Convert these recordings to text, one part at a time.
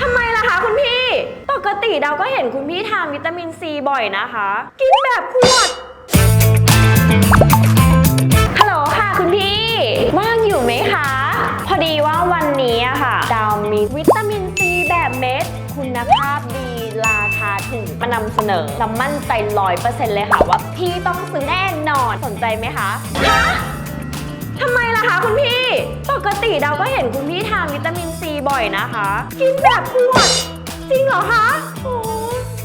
ทำไมล่ะคะคุณพี่ ปกติดาก็เห็นคุณพี่ทานวิตามินซีบ่อยนะคะ กินแบบขวด ฮัลโหลค่ะคุณพี่ ว่างอยู่ไหมคะ พอดีว่าวันนี้อะค่ะ ดาวมีวิตามินซีแบบเม็ด คุณภาพดีราคาถูกมานำเสนอเรามั่นใจร้อยเปอร์เซ็นต์เลยค่ะว่าพี่ต้องซื้อแน่นอนสนใจไหมคะฮะ ทำไมล่ะคะคุณพี่ ปกติดาก็เห็นคุณพี่ทานวิตามินซีบ่อยนะคะ กินแบบขวด จริงเหรอคะโอ้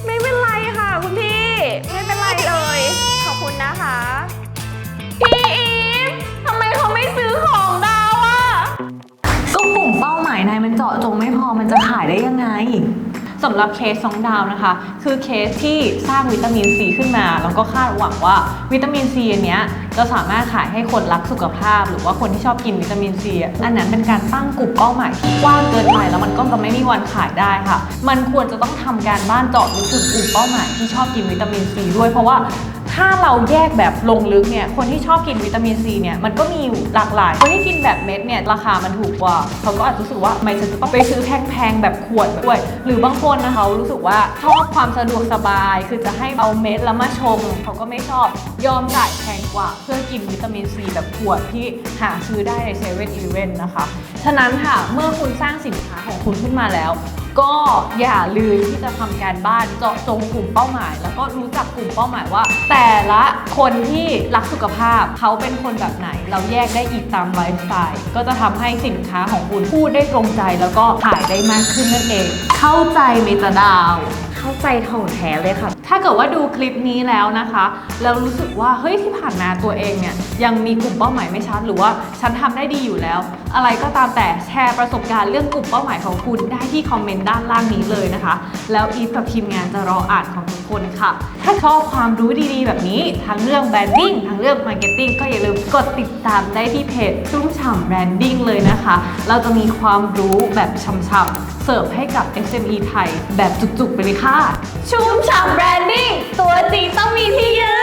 ไม่เป็นไรค่ะ คุณพี่ ไม่เป็นไรเลย ขอบคุณนะคะ พี่อีฟทำไมเขาไม่ซื้อของดาวอะก็กลุ่มเป้าหมายนายมันเจาะจงไม่พอมันจะขายได้ยังไง สำหรับเคสซองดาวนะคะ คือเคสที่สร้างวิตามินซีขึ้นมา แล้วก็คาดหวังว่าวิตามินซีอันเนี้ยจะสามารถขายให้คนรักสุขภาพ หรือว่าคนที่ชอบกินวิตามินซีอันนั้นเป็นการตั้งกลุ่มเป้าหมายที่กว้างเกินไปแล้วมันก็จะไม่มีวันขายได้ค่ะ มันควรจะต้องทำการบ้านเจาะลึกถึงกลุ่มเป้าหมายที่ชอบกินวิตามินซีด้วยเพราะว่า ถ้าเราแยกแบบลงลึกเนี่ยคนที่ชอบกินวิตามินซีเนี่ยมันก็มีอยู่หลากหลาย คนที่กินแบบเม็ดเนี่ยราคามันถูกกว่า เขาก็อาจจะรู้สึกว่าไม่ฉันจะต้องไปซื้อแพงๆแบบขวดด้วย หรือบางคนนะคะรู้สึกว่าชอบความสะดวกสบาย คือจะให้เอาเม็ดแล้วมาชง เขาก็ไม่ชอบยอมจ่ายแพงกว่า เพื่อกินวิตามินซีแบบขวดที่หาซื้อได้ในเซเว่นอีเวนนะคะ ฉะนั้นค่ะเมื่อคุณสร้างสินค้าของคุณขึ้นมาแล้ว ก็อย่าลืมที่จะทำการบ้านเจาะจงกลุ่มเป้าหมาย แล้วก็รู้จักกลุ่มเป้าหมายว่า แต่ละคนที่รักสุขภาพเขาเป็นคนแบบไหน เราแยกได้อีกตามไลฟ์สไตล์ก็จะทำให้สินค้าของคุณพูดได้ตรงใจ แล้วก็ขายได้มากขึ้นนั่นเอง เข้าใจไหมจ๊ะดาว เข้าใจถ่องแท้เลยค่ะ ถ้าเกิดว่าดูคลิปนี้แล้วนะคะ แล้วรู้สึกว่าเฮ้ยที่ผ่านมาตัวเองเนี่ยยังมีกลุ่มเป้าหมายไม่ชัดหรือว่าฉันทำได้ดีอยู่แล้ว อะไรก็ตามแต่แชร์ประสบการณ์เรื่องกลุ่มเป้าหมายของคุณได้ที่คอมเมนต์ด้านล่างนี้เลยนะคะ แล้วอีฟกับทีมงานจะรออ่านของคุณ คนค่ะ ถ้าชอบความรู้ดีๆ แบบนี้ ทั้งเรื่องแบรนดิ้งทั้งเรื่องมาร์เก็ตติ้งก็อย่าลืมกดติดตามได้ที่เพจชุ่มฉ่ำแบรนดิ้งเลยนะคะ เราจะมีความรู้แบบช่ำๆเสิร์ฟให้กับ SME ไทยแบบจุกๆ ไปเลยค่ะ ชุ่มฉ่ำแบรนดิ้งตัวจริงต้องมีที่ยืน